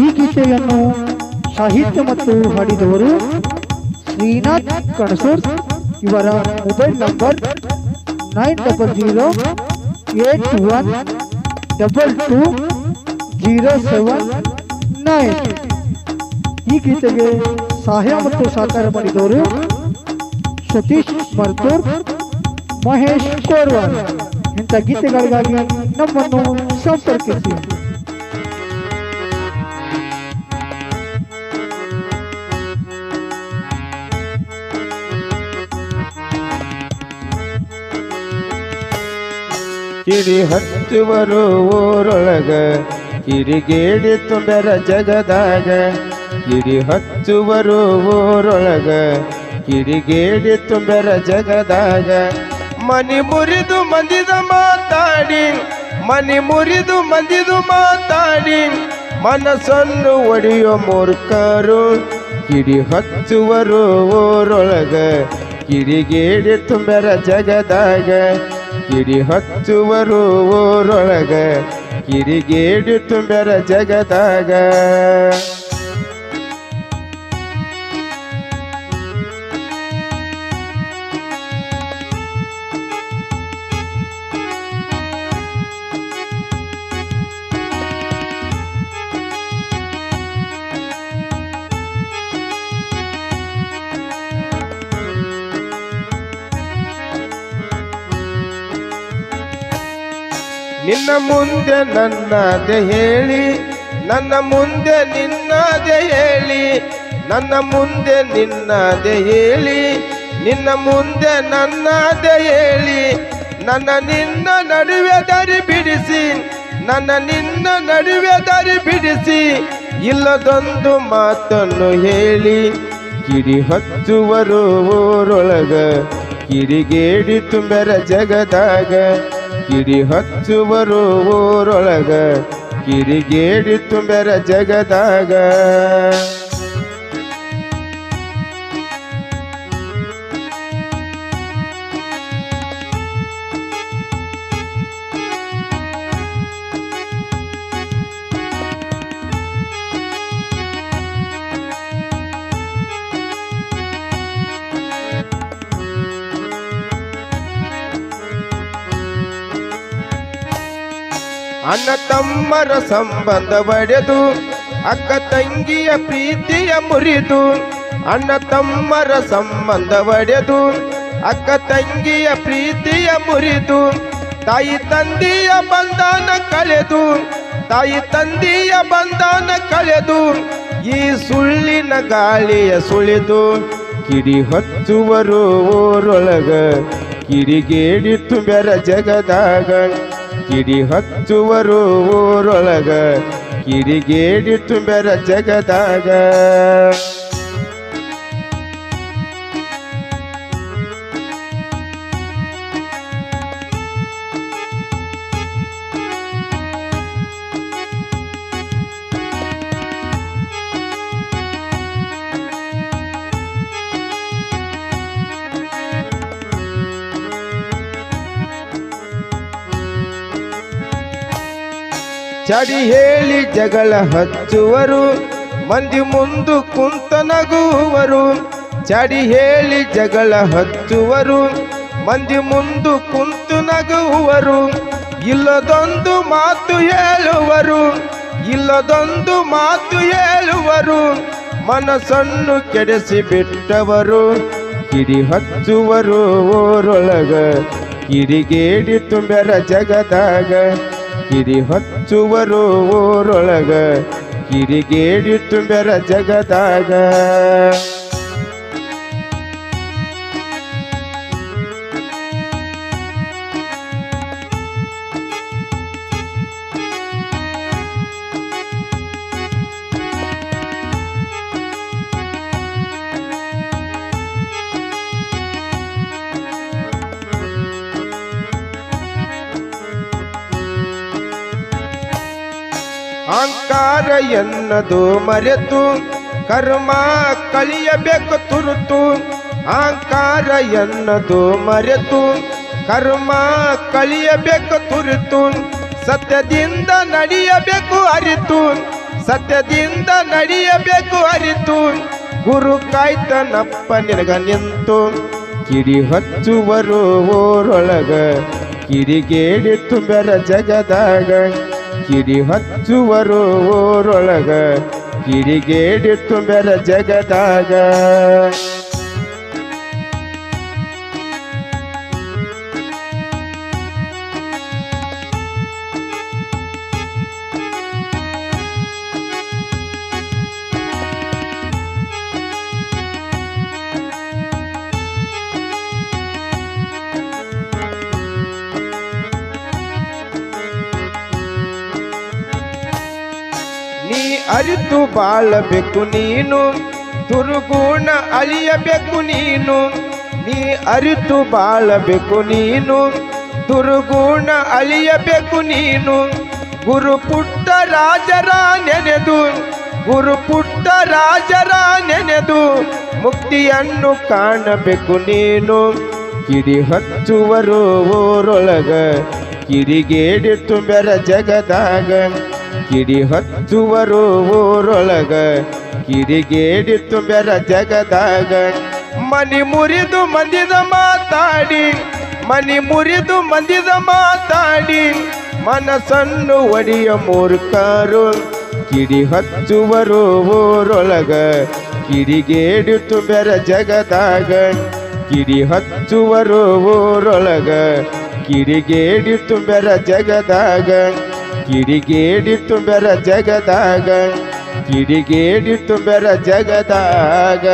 ಈ ಗೀತೆಯನ್ನು ಸಾಹಿತ್ಯ ಮತ್ತು ಹಾಡಿದವರು ಶ್ರೀನಾಥ್ ಕಣಸೂರ್. ಇವರ mobile number nine double zero eight one double two zero seven nine. ಈ ಗೀತೆಗೆ ಸಹಾಯ ಮತ್ತು ಸಹಕಾರ ಮಾಡಿದವರು ಸತೀಶ್ ಮರ್ತೂರ್, ಮಹೇಶ್ ಕೋರ್ವಾರ್ ಇಂಥ ಗೀತೆಗಳಿಗಾಗಿ ನಮ್ಮನ್ನು ಸಂಪರ್ಕಿಸಿ. ಕಿಡಿ ಹತ್ತುವರು ಊರೊಳಗ, ಕಿರಿಗೇಡಿ ತುಂಬರ ಜಗದಾಗ. ಕಿರಿ ಹಚ್ಚುವರು ಊರೊಳಗ, ಕಿರಿಗೇಡಿ ತುಂಬರ ಜಗದಾಗ. ಮನಿ ಮುರಿದು ಮಂದಿದ ಮಾತಾಡಿ, ಮನಿ ಮುರಿದು ಮಂದಿದು ಮಾತಾಡಿ. ಮನಸ್ಸನ್ನು ಒಡೆಯೋ ಮೂರ್ಖರು ಕಿಡಿ ಹಚ್ಚುವರು ಊರೊಳಗ, ಕಿರಿಗೇಡಿ ತುಂಬರ ಜಗದಾಗ. ಕಿಡಿ ಹಚ್ಚುವರು ಊರೊಳಗ ಕಿರಿಗೇಡಿ ತುಂಬರ ಜಗದಾಗ. ನಿನ್ನ ಮುಂದೆ ನನ್ನದೆ ಹೇಳಿ, ನನ್ನ ಮುಂದೆ ನಿನ್ನದೆ ಹೇಳಿ, ನನ್ನ ಮುಂದೆ ನಿನ್ನದೆ ಹೇಳಿ, ನಿನ್ನ ಮುಂದೆ ನನ್ನದೆ ಹೇಳಿ, ನನ್ನ ನಿನ್ನ ನಡುವೆ ದಾರಿ ಬಿಡಿಸಿ, ನನ್ನ ನಿನ್ನ ನಡುವೆ ದಾರಿ ಬಿಡಿಸಿ, ಇಲ್ಲದೊಂದು ಮಾತನ್ನು ಹೇಳಿ, ಕಿಡಿ ಹಚ್ಚುವರು ಊರೊಳಗ, ಕಿಡಿಗೇಡಿ ತುಂಬರ ಜಗದಾಗ ಕಿಡಿ ಹಚ್ಚುವರು ಊರೊಳಗ ಕಿರಿಗೇಡಿ ತುಂಬರ ಜಗದಾಗ. ಅಣ್ಣ ತಮ್ಮರ ಸಂಬಂಧ ಬಡೆದು, ಅಕ್ಕ ತಂಗಿಯ ಪ್ರೀತಿಯ ಮುರಿದು, ಅಣ್ಣ ತಮ್ಮರ ಸಂಬಂಧ ಬಡೆದು, ಅಕ್ಕ ತಂಗಿಯ ಪ್ರೀತಿಯ ಮುರಿದು, ತಾಯಿ ತಂದೆಯ ಬಂಧನ ಕಳೆದು, ತಾಯಿ ತಂದೆಯ ಬಂಧನ ಕಳೆದು, ಈ ಸುಳ್ಳಿನ ಗಾಳಿಯ ಸುಳಿದು ಕಿಡಿ ಹಚ್ಚುವರು ಊರೊಳಗ ಕಿಡಿಗೇಡಿ ತುಂಬರ ಜಗದಾಗ. ಕಿಡಿ ಹಚ್ಚುವರು ಊರೊಳಗ ಕಿಡಿಗೇಡಿ ತುಂಬೆರ ಜಗದಾಗ. ಚಡಿ ಹೇಳಿ ಜಗಳ ಹಚ್ಚುವರು, ಮಂದಿ ಮುಂದು ಕುಂತ ನಗುವರು. ಚಡಿ ಹೇಳಿ ಜಗಳ ಹಚ್ಚುವರು, ಮಂದಿ ಮುಂದು ಕುಂತು ನಗುವರು. ಇಲ್ಲದೊಂದು ಮಾತು ಹೇಳುವರು, ಇಲ್ಲದೊಂದು ಮಾತು ಹೇಳುವರು. ಮನಸ್ಸನ್ನು ಕೆಡಿಸಿ ಬಿಟ್ಟವರು, ಕಿಡಿ ಹಚ್ಚುವರು ಊರೊಳಗ. ಕಿಡಿಗೇಡಿ ತುಂಬರ ಜಗದಾಗ. ಕಿಡಿ ಹಚ್ಚುವರು ಊರೊಳಗ ಕಿಡಿಗೇಡಿ ತುಂಬರ ಜಗದಾಗ. ಅಹಂಕಾರ ಎನ್ನದು ಮರೆತು, ಕರ್ಮ ಕಲಿಯಬೇಕು ತುರುತು. ಅಹಂಕಾರ ಎನ್ನದು ಮರೆತು, ಕರ್ಮ ಕಲಿಯಬೇಕು ತುರಿತು. ಸತ್ಯದಿಂದ ನಡೆಯಬೇಕು ಅರಿತು, ಸತ್ಯದಿಂದ ನಡೆಯಬೇಕು ಅರಿತು. ಗುರು ಕಾಯ್ತನಪ್ಪ ನಿನಗ ನಿಂತು, ಕಿಡಿ ಹಚ್ಚುವರು ಊರೊಳಗ. ಕಿಡಿಗೇಡಿ ತುಂಬರ ಜಗದಾಗ. ಕಿಡಿ ಹಚ್ಚುವರು ಊರೊಳಗ. ಕಿಡಿಗೇಡಿ ತುಂಬರ ಜಗದಾಗ. ಅರಿತು ಬಾಳಬೇಕು ನೀನು. ದುರ್ಗುಣ ಅಳಿಯಬೇಕು ನೀನು. ನೀ ಅರಿತು ಬಾಳಬೇಕು ನೀನು. ದುರ್ಗುಣ ಅಳಿಯಬೇಕು ನೀನು. ಗುರು ಪುಟ್ಟ ರಾಜರ ನೆನೆದು. ಗುರು ಪುಟ್ಟ ರಾಜರ ನೆನೆದು. ಮುಕ್ತಿಯನ್ನು ಕಾಣಬೇಕು ನೀನು. ಕಿಡಿ ಹಚ್ಚುವರು ಊರೊಳಗ. ಕಿಡಿಗೇಡಿ ಬೆರ ಜಗದಾಗ. ಕಿಡಿ ಹಚ್ಚುವರು ಊರೊಳಗ. ಕಿಡಿಗೇಡಿ ತುಂಬರ ಜಗದಾಗ. ಮನಿ ಮುರಿದು ಮಂದಿದ ಮಾತಾಡಿ. ಮನಿ ಮುರಿದು ಮಂದಿದ ಮಾತಾಡಿ. ಮನಸ್ಸನ್ನು ಒಡಿಯ ಮೂರ್ಖರು. ಕಿಡಿ ಹಚ್ಚುವರು ಊರೊಳಗ. ಕಿಡಿಗೇಡಿ ತುಂಬರ ಜಗದಾಗ. ಕಿಡಿ ಹಚ್ಚುವರು ಊರೊಳಗ. ಕಿಡಿಗೇಡಿ ತುಂಬರ ಜಗದಾಗ. ಕಿಡಿಗೇಡಿ ತುಂಬರ ಜಗದಾಗ ಕಿಡಿಗೇಡಿ ತುಂಬರ ಜಗದಾಗ.